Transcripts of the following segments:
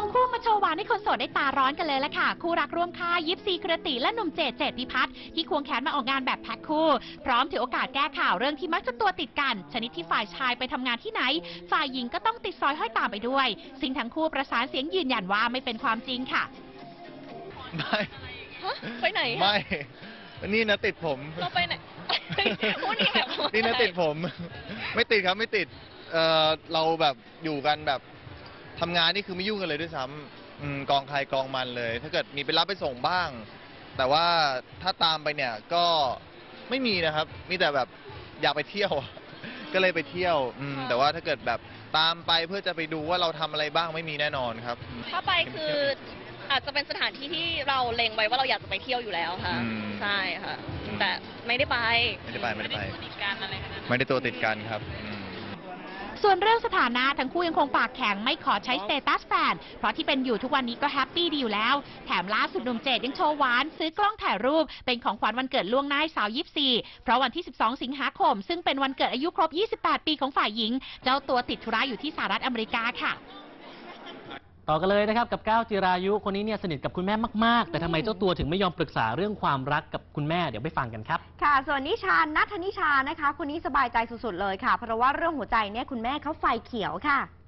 ควงคู่มาโชว์หวานให้คนโสดได้ตาร้อนกันเลยละค่ะ คู่รักร่วมค่ายยิปซีกระติและหนุ่มเจดเจดพิพัฒน์ที่ควงแขนมาออกงานแบบแพ็คคู่ พร้อมถือโอกาสแก้ข่าวเรื่องที่มักจะตัวติดกัน ชนิดที่ฝ่ายชายไปทำงานที่ไหน ฝ่ายหญิงก็ต้องติดซอยห้อยตามไปด้วยซึ่งทั้งคู่ประสานเสียงยืนยันว่าไม่เป็นความจริงค่ะไม่ไปไหนอะไม่นี่นะติดผมเราไปไหนพูดอีกแบบว่านี่นะติดผม ไม่ติดครับไม่ติดเออเราแบบอยู่กันแบบ ทำงานนี่คือไม่ยุ่งกันเลยด้วยซ้ำอืมกองใครกองมันเลย ถ้าเกิดมีไปรับไปส่งบ้าง แต่ว่าถ้าตามไปเนี่ยก็ไม่มีนะครับ มีแต่แบบอยากไปเที่ยวก็เลยไปเที่ยวอืมแต่ว่าถ้าเกิดแบบตามไปเพื่อจะไปดูว่าเราทำอะไรบ้างไม่มีแน่นอนครับ ถ้าไปคืออาจจะเป็นสถานที่ที่เราเล็งไว้ว่าเราอยากจะไปเที่ยวอยู่แล้วค่ะ อืม ใช่ค่ะ แต่ไม่ได้ไปไม่ได้ไปไม่ได้ไปติดกันอะไรขนาดนั้นไม่ได้ตัวติดกันครับอืม ส่วนเรื่องสถานะทั้งคู่ยังคงปากแข็งไม่ขอใช้สเตตัสแฟน เพราะที่เป็นอยู่ทุกวันนี้ก็แฮปปี้ดีอยู่แล้ว แถมล่าสุดหนุ่มเจดยังโชว์หวาน ซื้อกล้องถ่ายรูป เป็นของขวัญวันเกิดล่วงหน้าสาวยิปซีเพราะวันที่ 12 สิงหาคม ซึ่งเป็นวันเกิดอายุครบ 28 ปีของฝ่ายหญิง เจ้าตัวติดธุระอยู่ที่สหรัฐอเมริกาค่ะ ต่อกันเลยนะครับกับก้าวจิรายุคนนี้เนี่ยสนิทกับคุณแม่มาก ๆ แต่ทำไมเจ้าตัวถึงไม่ยอมปรึกษาเรื่องความรักกับคุณแม่เดี๋ยวไปฟังกันครับ ค่ะ ส่วนนิชานัทนิชานะคะ คนนี้สบายใจสุดๆเลยค่ะ เพราะว่าเรื่องหัวใจเนี่ยคุณแม่เขาไฟเขียวค่ะเป็น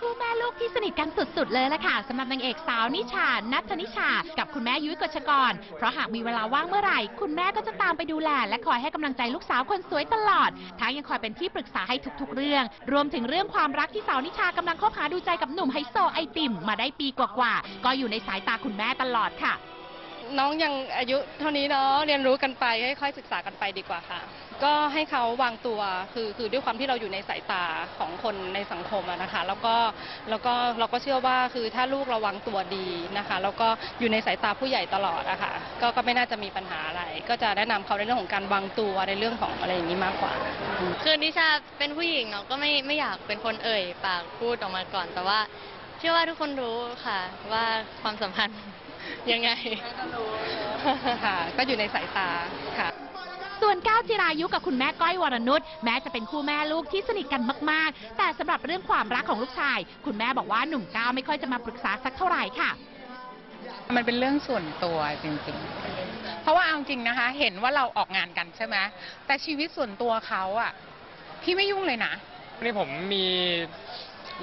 คู่แม่ลูกที่สนิทกันสุดๆเลยละค่ะสำหรับนางเอกสาวนิชา นัทนิชา กับคุณแม่ยุ้ยกฤชกร เพราะหากมีเวลาว่างเมื่อไหร่ คุณแม่ก็จะตามไปดูแล และคอยให้กำลังใจลูกสาวคนสวยตลอด ทั้งยังคอยเป็นที่ปรึกษาให้ทุกๆ เรื่อง รวมถึงเรื่องความรักที่สาวนิชากำลังคบหาดูใจกับหนุ่มไฮโซไอติมมาได้ปีกว่าๆ ก็อยู่ในสายตาคุณแม่ตลอดค่ะ น้องยังอายุเท่านี้เนาะเรียนรู้กันไปค่อยๆศึกษากันไปดีกว่าค่ะ ก็ให้เขาวางตัวคือคือด้วยความที่เราอยู่ในสายตาของคนในสังคมอะนะคะ แล้วก็แล้วก็เราก็เชื่อว่าคือถ้าลูกเราวางตัวดีนะคะ แล้วก็อยู่ในสายตาผู้ใหญ่ตลอดอะค่ะก็ก็ไม่น่าจะมีปัญหาอะไร ก็จะแนะนำเขาในเรื่องของการวางตัวในเรื่องของอะไรอย่างนี้มากกว่า คือนิชาเป็นผู้หญิงเนาะก็ไม่ไม่อยากเป็นคนเอ่ยปากพูดออกมาก่อน แต่ว่า เชื่อว่าทุกคนรู้ค่ะว่าความสัมพันธ์ ยังไงค่ะก็อยู่ในสายตาค่ะ ส่วนก้าวจิรายุกับคุณแม่ก้อยวรนุชแม้จะเป็นคู่แม่ลูกที่สนิทกันมาก ๆ แต่สำหรับเรื่องความรักของลูกชาย คุณแม่บอกว่าหนุ่มก้าวไม่ค่อยจะมาปรึกษาสักเท่าไหร่ค่ะ มันเป็นเรื่องส่วนตัวจริง ๆ เพราะว่าเอาจริงนะคะ เห็นว่าเราออกงานกันใช่ไหมแต่ชีวิตส่วนตัวเขาอะพี่ไม่ยุ่งเลยนะนี่ผมมี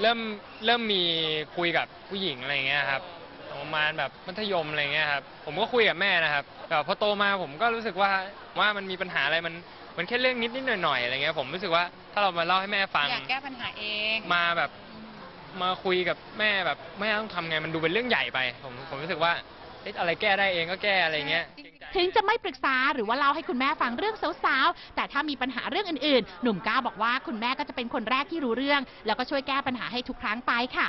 เริ่มเริ่มมีคุยกับผู้หญิงอะไรเงี้ยครับ ประมาณแบบมัธยมอะไรเงี้ยครับผมก็คุยกับแม่นะครับแต่พอโตมาผมก็รู้สึกว่าว่ามันมีปัญหาอะไรมันมันแค่เรื่องนิดนิดหน่อยหน่อยๆอะไรเงี้ยผมรู้สึกว่าถ้าเรามาเล่าให้แม่ฟังอยากแก้ปัญหาเองมาแบบมาคุยกับแม่แบบแม่ต้องทำไงมันดูเป็นเรื่องใหญ่ไป ผมผมรู้สึกว่าเอ๊ะอะไรแก้ได้เองก็แก้อะไรเงี้ย ถึงจะไม่ปรึกษาหรือว่าเล่าให้คุณแม่ฟังเรื่องสาวๆ แต่ถ้ามีปัญหาเรื่องอื่นๆ หนุ่มก้าวบอกว่าคุณแม่ก็จะเป็นคนแรกที่รู้เรื่อง แล้วก็ช่วยแก้ปัญหาให้ทุกครั้งไปค่ะ